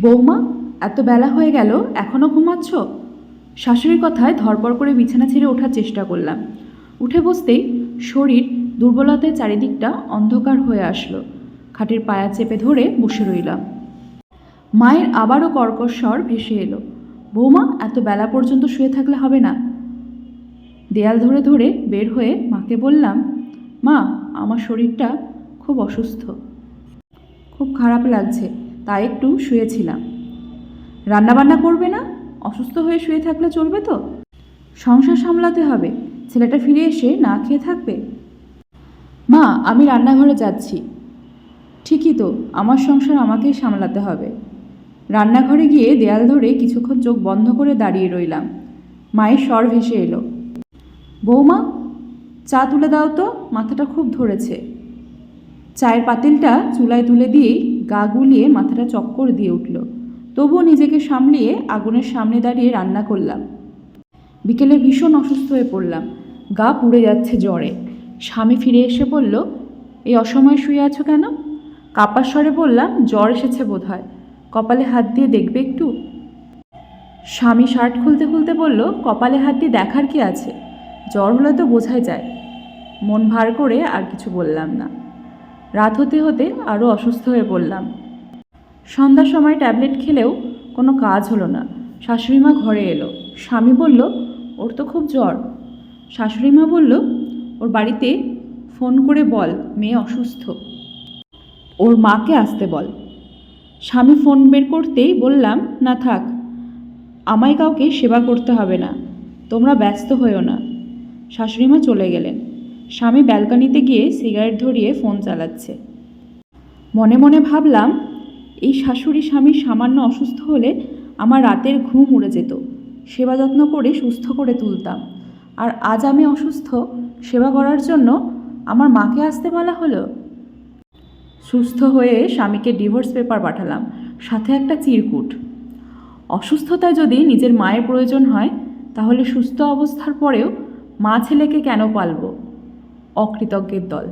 বৌমা, এত বেলা হয়ে গেল এখনও ঘুমাচ্ছ? শাশুড়ির কথায় ধরপড় করে বিছানা ছেড়ে ওঠার চেষ্টা করলাম। উঠে বসতেই শরীর দুর্বলতায় চারিদিকটা অন্ধকার হয়ে আসলো। খাটের পায়া চেপে ধরে বসে রইলাম। মায়ের আবারও কর্কশ স্বর ভেসে এলো। বৌমা, এত বেলা পর্যন্ত শুয়ে থাকলে হবে না। দেয়াল ধরে ধরে বের হয়ে মাকে বললাম, মা, আমার শরীরটা খুব অসুস্থ। খুব খারাপ লাগছে। তাই একটু শুয়েছিলাম। রান্নাবান্না করবে না? অসুস্থ হয়ে শুয়ে থাকলে চলবে তো? সংসার সামলাতে হবে। ছেলেটা ফিরে এসে না খেয়ে থাকবে? মা, আমি রান্নাঘরে যাচ্ছি। ঠিকই তো, আমার সংসার আমাকেই সামলাতে হবে। রান্নাঘরে গিয়ে দেয়াল ধরে কিছুক্ষণ চোখ বন্ধ করে দাঁড়িয়ে রইলাম। মায়ের স্বর ভেসে এলো। বৌমা, চা তুলে দাও তো, মাথাটা খুব ধরেছে। চায়ের পাতিলটা চুলায় তুলে দিয়েই গা গুলিয়ে মাথাটা চক্কর দিয়ে উঠল। তবুও নিজেকে সামলিয়ে আগুনের সামনে দাঁড়িয়ে রান্না করলাম। বিকেলে ভীষণ অসুস্থ হয়ে পড়লাম। গা পুড়ে যাচ্ছে জ্বরে। স্বামী ফিরে এসে বলল, এই অসময়ে শুয়ে আছো কেন? কাপার স্বরে বললাম, জ্বর এসেছে বোধ হয় কপালে হাত দিয়ে দেখবে একটু? স্বামী শার্ট খুলতে খুলতে বলল, কপালে হাত দিয়ে দেখার কি আছে? জ্বর হলে তো বোঝাই যায়। মন ভার করে আর কিছু বললাম না। রাত হতে হতে আরও অসুস্থ হয়ে পড়লাম। সন্ধ্যার সময় ট্যাবলেট খেলেও কোনো কাজ হলো না। শাশুড়িমা ঘরে এলো। স্বামী বলল, ওর তো খুব জ্বর। শাশুড়িমা বলল, ওর বাড়িতে ফোন করে বল, মেয়ে অসুস্থ। ওর মাকে আসতে বল। স্বামী ফোন বের করতেই বললাম, না থাক, আমায় কাউকে সেবা করতে হবে না। তোমরা ব্যস্ত হয়েও না। শাশুড়িমা চলে গেলেন। স্বামী ব্যালকানিতে গিয়ে সিগারেট ধরিয়ে ফোন চালাচ্ছে। মনে মনে ভাবলাম, এই শাশুড়ি স্বামী সামান্য অসুস্থ হলে আমার রাতের ঘুম উড়ে যেত। সেবা যত্ন করে সুস্থ করে তুলতাম। আর আজ আমি অসুস্থ, সেবা করার জন্য আমার মাকে আসতে বলা হলো। সুস্থ হয়ে স্বামীকে ডিভোর্স পেপার পাঠালাম, সাথে একটা চিরকুট। অসুস্থতায় যদি নিজের মায়ের প্রয়োজন হয়, তাহলে সুস্থ অবস্থার পরেও মা ছেলেকে কেন পালব? অকৃতজ্ঞের দল।